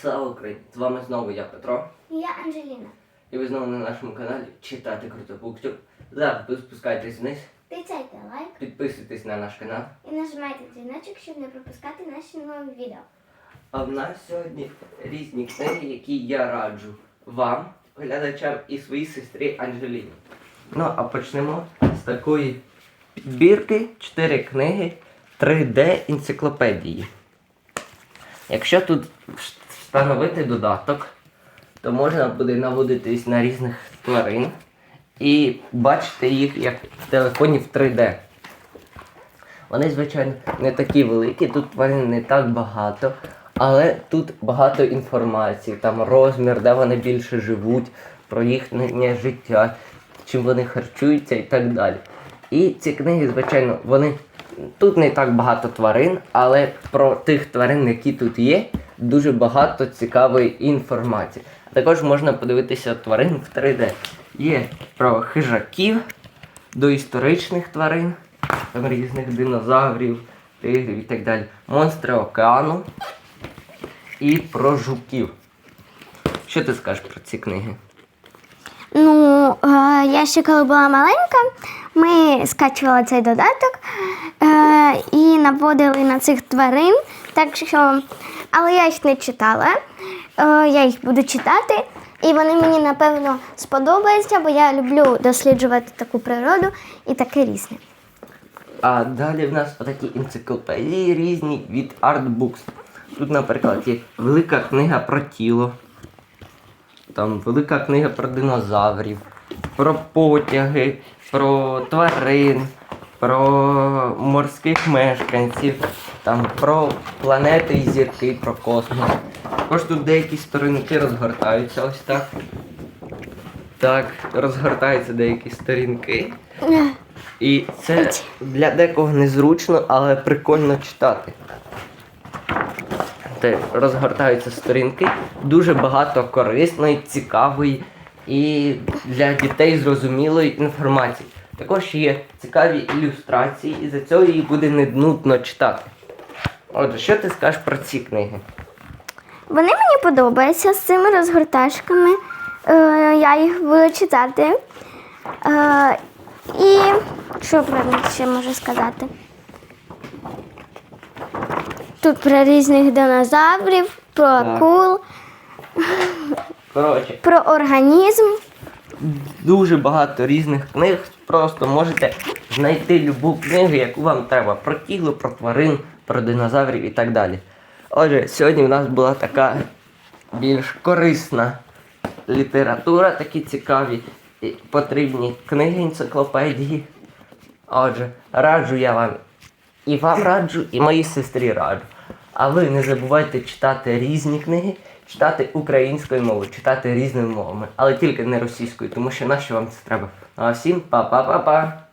Слава Україні! З вами знову я Петро. І Я Анжеліна. І ви знову на нашому каналі Читати Круто Буктюб. Зараз ви спускайтесь вниз, Тицяйте лайк підписуйтесь на наш канал. і нажимайте дзвіночок, щоб не пропускати наші нові відео. А в нас сьогодні різні книги, які я раджу вам, глядачам і своїй сестрі Анжеліні. Ну, а почнемо з такої підбірки 4 книги 3D енциклопедії. Якщо тут встановити додаток, то можна буде наводитись на різних тварин і бачити їх як в телефоні в 3D. Вони, звичайно, не такі великі, тут тварин не так багато, але тут багато інформації, там розмір, де вони більше живуть, про їхнє життя, чим вони харчуються і так далі. І ці книги, звичайно, вони тут не так багато тварин, але про тих тварин, які тут є, дуже багато цікавої інформації. А також можна подивитися тварин в 3D. Є про хижаків, доісторичних тварин, там різних динозаврів, тигрів і так далі. Монстри океану і про жуків. Що ти скажеш про ці книги? Ну, е, я ще коли була маленька, ми скачували цей додаток е, і наводили на цих тварин. Так що, але я їх не читала. Е, я їх буду читати. І вони мені напевно сподобаються, бо я люблю досліджувати таку природу і таке різне. А далі в нас отакі енциклопедії різні від Artbooks. Тут, наприклад, є велика книга про тіло, там велика книга про динозаврів, про потяги, про тварин, про морських мешканців, там про планети і зірки, про космос. Також тут деякі сторінки розгортаються ось так. Так, розгортаються деякі сторінки. І це для декого незручно, але прикольно читати. Те розгортаються сторінки, дуже багато корисної, цікавої і для дітей зрозумілої інформації. Також є цікаві ілюстрації, і за цього її буде не нудно читати. Отже, що ти скажеш про ці книги? Вони мені подобаються з цими розгорташками. Е, я їх буду читати. Е, і що про них ще можу сказати? Тут про різних динозаврів, про акул, Коротше, про організм. дуже багато різних книг. Просто можете знайти любу книгу, яку вам треба. Про тіло, про тварин, про динозаврів і так далі. Отже, сьогодні в нас була така більш корисна література, такі цікаві і потрібні книги енциклопедії. Отже, раджу я вам і вам раджу, і моїй сестрі раджу. А ви не забувайте читати різні книги, читати українською мовою, читати різними мовами, але тільки не російською, тому що нащо вам це треба. Ну а всім па-па-па-па!